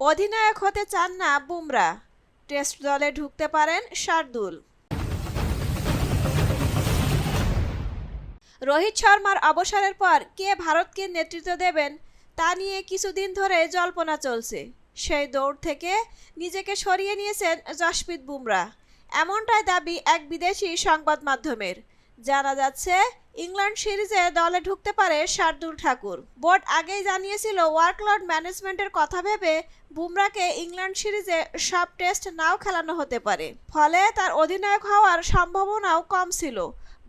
অধিনায়ক হতে চান না বুমরা। টেস্ট দলে ঢুকতে পারেন শার্দুল। রোহিত শর্মার অবসরের পর কে ভারতকে নেতৃত্ব দেবেন, তা নিয়ে কিছুদিন ধরে জল্পনা চলছে। সেই দৌড় থেকে নিজেকে সরিয়ে নিয়েছেন জশপ্রীত বুমরা। এমনটাই দাবি এক বিদেশি সংবাদ মাধ্যমের জানা যাচ্ছে, ইংল্যান্ড সিরিজে দলে ঢুকতে পারে শার্দুল ঠাকুর। বোর্ড আগেই জানিয়েছিল, ওয়ার্কলোড ম্যানেজমেন্টের কথা ভেবে বুমরাকে ইংল্যান্ড সিরিজে সব টেস্ট নাও খেলানো হতে পারে। ফলে তার অধিনায়ক হওয়ার সম্ভাবনাও কম ছিল।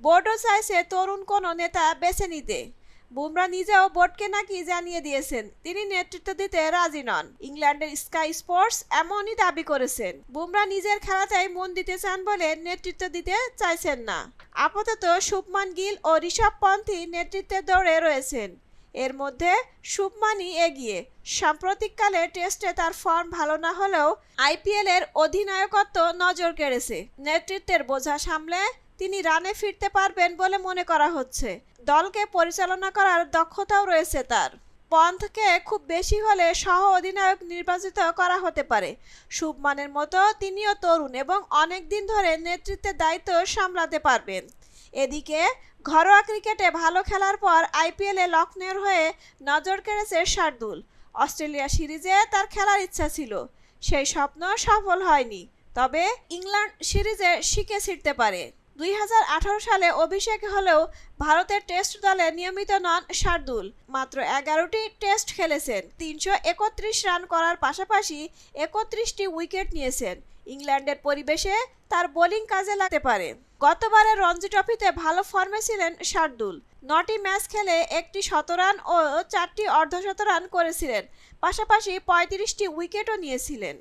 বোর্ডও চাইছে তরুণ কোনো নেতা বেছে নিতে। বুমরা নিজেও বোর্ডকে নাকি জানিয়ে দিয়েছেন, তিনি নেতৃত্ব দিতে রাজি নন। ইংল্যান্ডের স্কাই স্পোর্টস এমনই দাবি করেছেন, বুমরা নিজের খেলাতেই মন দিতে চান বলে নেতৃত্ব দিতে চাইছেন না। আপাতত শুভমান গিল ও ঋষভ পন্থী নেতৃত্বের দৌড়ে রয়েছেন। এর মধ্যে শুভমানই এগিয়ে, সাম্প্রতিককালে টেস্টে তার ফর্ম ভালো না হলেও আইপিএল এর অধিনায়কত্ব নজর কেড়েছে। নেতৃত্বের বোঝা সামলে তিনি রানে ফিরতে পারবেন বলে মনে করা হচ্ছে। দলকে পরিচালনা করার দক্ষতাও রয়েছে তার। পন্থকে খুব বেশি হলে সহ অধিনায়ক নির্বাচিত করা হতে পারে। শুভমানের মতো তিনিও তরুণ এবং অনেক দিন ধরে নেতৃত্বের দায়িত্ব সামলাতে পারবেন। এদিকে, ঘরোয়া ক্রিকেটে ভালো খেলার পর আইপিএলে লক্ষ্ণের হয়ে নজর কেড়েছে শার্দুল। অস্ট্রেলিয়া সিরিজে তার খেলার ইচ্ছা ছিল। সেই স্বপ্ন সফল হয়নি, তবে ইংল্যান্ড সিরিজে শিখে ছিটতে পারে। দুই হাজার আঠারো সালে অভিষেক হলেও ভারতের টেস্ট দলে নিয়মিত নন শার্দুল। মাত্র এগারোটি টেস্ট খেলেছেন। তিনশো একত্রিশ রান করার পাশাপাশি একত্রিশটি উইকেট নিয়েছেন। ইংল্যান্ডের পরিবেশে তার বোলিং কাজে লাগতে পারে। গতবারের রঞ্জি ট্রফিতে ভালো ফর্মে ছিলেন শার্দুল। নটি ম্যাচ খেলে একটি শতরান ও চারটি অর্ধশতরান করেছিলেন। পাশাপাশি পঁয়ত্রিশটি উইকেটও নিয়েছিলেন।